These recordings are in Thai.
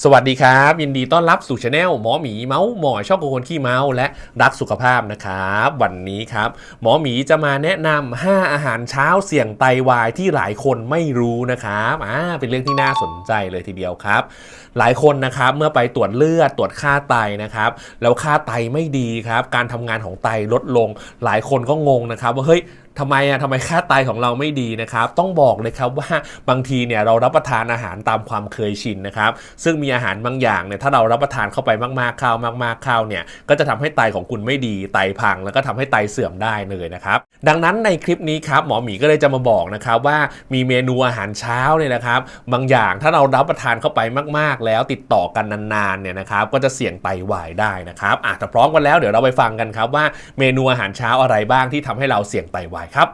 สวัสดีครับ ยินดีต้อนรับสู่ช anel หมอหมีเมาส์หมอชอบคนขี้เมาส์และรักสุขภาพนะครับ วันนี้ครับ หมอหมีจะมาแนะนำ5อาหารเช้าเสี่ยงไตวายที่หลายคนไม่รู้นะครับอ่าเป็นเรื่องที่น่าสนใจเลยทีเดียวครับ หลายคนนะครับเมื่อไปตรวจเลือดตรวจค่าไตนะครับ แล้วค่าไตไม่ดีครับ การทำงานของไตลดลง หลายคนก็งงนะครับว่าเฮ้ย ทำไมอะทำไมค่าไตของเราไม่ดีนะครับ ต้องบอกเลยครับว่าบางทีเนี่ยเรารับประทานอาหารตามความเคยชินนะครับ ซึ่งมีอาหารบางอย่างเนี่ยถ้าเรารับประทานเข้าไปมากๆเข้ามากๆเข้าเนี่ยก็จะทำให้ไตของคุณไม่ดีไตพัง แล้วก็ทำให้ไตเสื่อมได้เลยนะครับ ดังนั้นในคลิปนี้ครับหมอหมีก็เลยจะมาบอกนะครับว่ามีเมนูอาหารเช้าเนี่ยนะครับ บางอย่างถ้าเรารับประทานเข้าไปมาก ๆ แล้วติดต่อกันนานๆเนี่ยนะครับก็จะเสี่ยงไตวายได้นะครับอะถ้าพร้อมกันแล้วเดี๋ยวเราไปฟังกันครับว่าเมนูอาหารเช้าอะไรบ้างที่ทำให้เราเสี่ยงไตวายครับ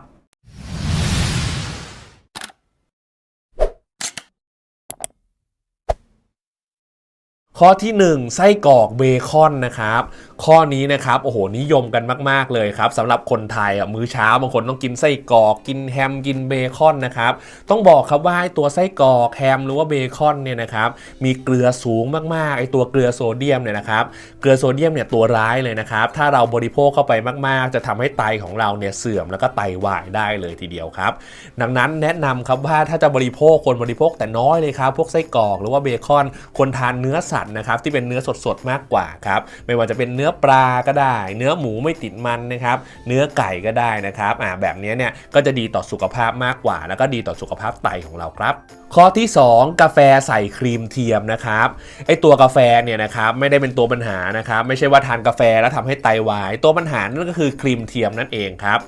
ข้อที่ 1 ไส้กรอกเบคอนนะครับ ข้อนี้นะครับโอ้โหนิยมกันมาก ๆ เลยครับสำหรับคนไทยอะมื้อเช้าบางคนต้องกินไส้กรอก กินแฮมกินเบคอนนะครับต้องบอกครับว่าไอตัวไส้กรอกแฮมหรือว่าเบคอนเนี่ยนะครับมีเกลือสูงมากๆไอตัวเกลือโซเดียมเนี่ยนะครับเกลือโซเดียมเนี่ยตัวร้ายเลยนะครับถ้าเราบริโภคเข้าไปมาก ๆ จะทำให้ไตของเราเนี่ยเสื่อมแล้วก็ไตวายได้เลยทีเดียวครับ ดังนั้นแนะนำครับว่าถ้าจะบริโภคคนบริโภคแต่น้อยเลยครับพวกไส้กรอกหรือว่าเบคอนควรทานเนื้อสัตว์นะครับที่เป็นเนื้อสดๆมากกว่าครับไม่ว่าจะเป็นเนื้ออปลาก็ได้ เนื้อหมูไม่ติดมันนะครับ เนื้อไก่ก็ได้นะครับอ่าแบบนี้เนี่ยก็จะดีต่อสุขภาพมากกว่า แล้วก็ดีต่อสุขภาพไตของเราครับ ข้อที่ 2 กาแฟใส่ครีมเทียมนะครับไอตัวกาแฟเนี่ยนะครับไม่ได้เป็นตัวปัญหานะครับ ไม่ใช่ว่าทานกาแฟแล้วทำให้ไตวาย ตัวปัญหานั่นก็คือครีมเทียมนั่นเองครับ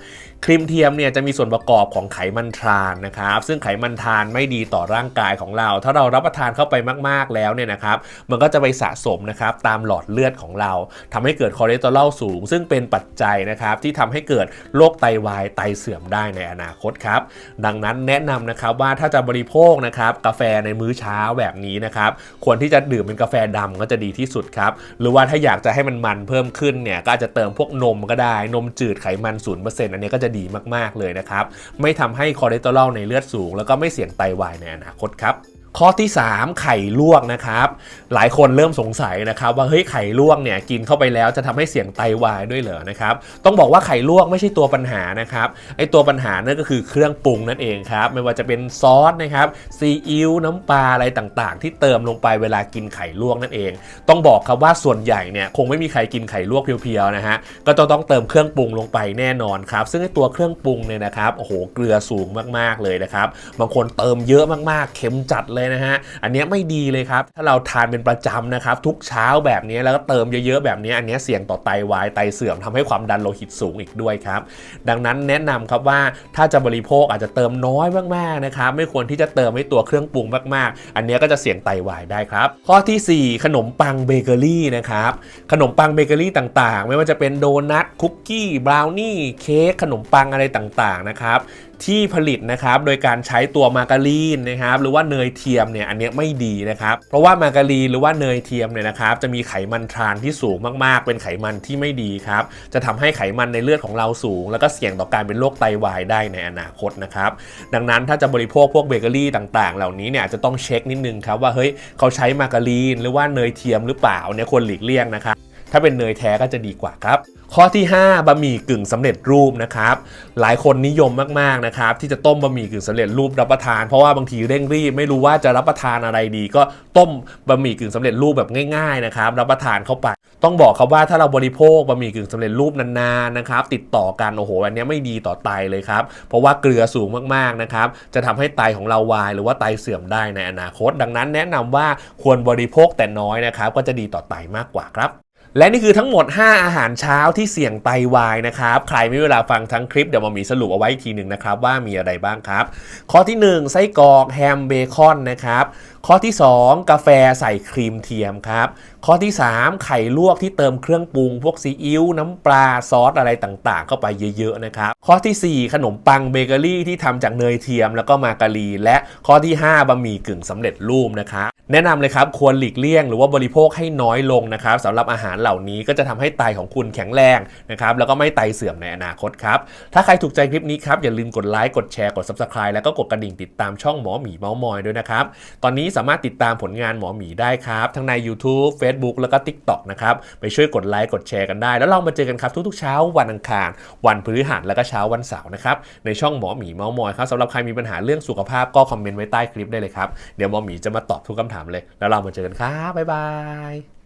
ครีมเทียมเนี่ยจะมีส่วนประกอบของไขมันทรานนะครับ ซึ่งไขมันทรานไม่ดีต่อร่างกายของเรา ถ้าเรารับประทานเข้าไปมาก ๆแล้วเนี่ยนะครับ มันก็จะไปสะสมนะครับตามหลอดเลือดของเราทำให้เกิดคอเลสเตอรอลสูง ซึ่งเป็นปัจจัยนะครับที่ทำให้เกิดโรคไตวายไตเสื่อมได้ในอนาคตครับ ดังนั้นแนะนำนะครับว่าถ้าจะบริโภคนะครับกาแฟในมื้อเช้าแบบนี้นะครับควรที่จะดื่มเป็นกาแฟดำก็จะดีที่สุดครับหรือว่าถ้าอยากจะให้มันมันเพิ่มขึ้นเนี่ยก็อาจจะเติมพวกนมก็ได้นมจืดไขมัน0%อันนี้ก็จะดีมากๆเลยนะครับ ไม่ทำให้คอเลสเตอรอลในเลือดสูง แล้วก็ไม่เสี่ยงไตวายในอนาคตครับ ข้อที่ 3 ไข่ลวกนะครับ หลายคนเริ่มสงสัยนะครับว่าเฮ้ยไข่ลวกเนี่ยกินเข้าไปแล้วจะทำให้เสี่ยงไตวายด้วยเหรอนะครับต้องบอกว่าไข่ลวกไม่ใช่ตัวปัญหานะครับไอตัวปัญหานั่นก็คือเครื่องปรุงนั่นเองครับไม่ว่าจะเป็นซอสนะครับซีอิ๊วน้ำปลาอะไรต่างๆ ที่เติมลงไปเวลากินไข่ลวกนั่นเอง ต้องบอกครับว่าส่วนใหญ่เนี่ยคงไม่มีใครกินไข่ลวกเพียวๆนะฮะก็จะต้องเติมเครื่องปรุงลงไปแน่นอนครับซึ่งไอตัวเครื่องปรุงเนี่ยนะครับโอ้โหเกลือสูงมากๆเลยนะครับบางคนเติมเยอะมากๆเค็มจัดเลยนะฮะ อันนี้ไม่ดีเลยครับ ถ้าเราทานเป็นประจำนะครับ ทุกเช้าแบบนี้แล้วก็เติมเยอะๆแบบนี้ อันนี้เสี่ยงต่อไตวายไตเสื่อมทำให้ความดันโลหิตสูงอีกด้วยครับ ดังนั้นแนะนำครับว่าถ้าจะบริโภคอาจจะเติมน้อยมากๆนะครับไม่ควรที่จะเติมให้ตัวเครื่องปรุงมากๆ อันนี้ก็จะเสี่ยงไตวายได้ครับ ข้อทีสี่4 ขนมปังเบเกอรี่นะครับขนมปังเบเกอรี่ต่างๆ ไม่ว่าจะเป็นโดนัทคุกกี้บราวนี่เค้กขนมปังอะไรต่างๆนะครับ ที่ผลิตนะครับโดยการใช้ตัวมาการีนนะครับหรือว่าเนยเทียมเนี่ยอันนี้ไม่ดีนะครับเพราะว่ามาการีนหรือว่าเนยเทียมเนี่ยนะครับจะมีไขมันทรานที่สูงมากๆ เป็นไขมันที่ไม่ดีครับจะทำให้ไขมันในเลือดของเราสูง แล้วก็เสี่ยงต่อการเป็นโรคไตวายได้ในอนาคตนะครับดังนั้นถ้าจะบริโภคพวกเบเกอรี่ต่างๆ เหล่านี้เนี่ยจะต้องเช็คนิดนึงครับว่าเฮ้ยเขาใช้มาการีนหรือว่าเนยเทียมหรือเปล่าเนี่ยควรหลีกเลี่ยงนะครับ ถ้าเป็นเนยแท้ก็จะดีกว่าครับ ข้อที่ 5บะหมี่กึ่งสำเร็จรูปนะครับ หลายคนนิยมมากๆนะครับที่จะต้มบะหมี่กึ่งสำเร็จรูปรับประทาน เพราะว่าบางทีเร่งรีบไม่รู้ว่าจะรับประทานอะไรดี ก็ต้มบะหมี่กึ่งสำเร็จรูปแบบง่ายๆนะครับรับประทานเข้าไป ต้องบอกครับว่าถ้าเราบริโภคบะหมี่กึ่งสำเร็จรูปนานๆนะครับติดต่อกันโอ้โหอันนี้ไม่ดีต่อไตเลยครับเพราะว่าเกลือสูงมากๆนะครับจะทำให้ไตของเราวาย หรือว่าไตเสื่อมได้ในอนาคต ดังนั้นแนะนำว่าควรบริโภคแต่น้อยนะครับก็จะดีต่อไตมากกว่าครับ และนี่คือทั้งหมด 5 อาหารเช้าที่เสี่ยงไตวายนะครับ ใครไม่มีเวลาฟังทั้งคลิปเดี๋ยวมามีสรุปเอาไว้อีกทีหนึ่งนะครับ ว่ามีอะไรบ้างครับ ข้อที่ 1 ไส้กรอกแฮมเบคอนนะครับ ข้อที่ 2 กาแฟใส่ครีมเทียมครับ ข้อที่ 3 ไข่ลวกที่เติมเครื่องปรุง พวกซีอิ๊วน้ำปลาซอสอะไรต่างๆ เข้าไปเยอะๆนะครับ ข้อทีสี่4 ขนมปังเบเกอรี่ที่ทำจากเนยเทียมแล้วก็มาการีและข้อที่ 5บะหมี่กึ่งสำเร็จรูปนะครับ แนะนำเลยครับควรหลีกเลี่ยงหรือว่าบริโภคให้น้อยลงนะครับสำหรับอาหารเหล่านี้ก็จะทำให้ไตของคุณแข็งแรงนะครับแล้วก็ไม่ไตเสื่อมในอนาคตครับ ถ้าใครถูกใจคลิปนี้ครับ อย่าลืมกดไลค์กดแชร์กด Subscribe แล้วก็กดกระดิ่งติดตามช่องหมอหมีเมามอยด้วยนะครับ ตอนนี้สามารถติดตามผลงานหมอหมีได้ครับ ทั้งใน YouTube Facebook แล้วก็ TikTok นะครับไปช่วยกดไลค์กดแชร์กันได้ แล้วเรามาเจอกันครับทุกๆเช้าวันอังคาร วันพฤหัสแล้วก็เช้าวันเสาร์นะครับในช่องหมอหมีเมามอยครับสำหรับใครมีปัญหาเรื่องสุขภาพก็คอมเมนต์ไว้ใต้คลิปได้เลยครับเดี๋ยวหมอหมีจะมาตอบทุกคำถามเลย แล้วเรามาเจอกันครับบ๊ายบาย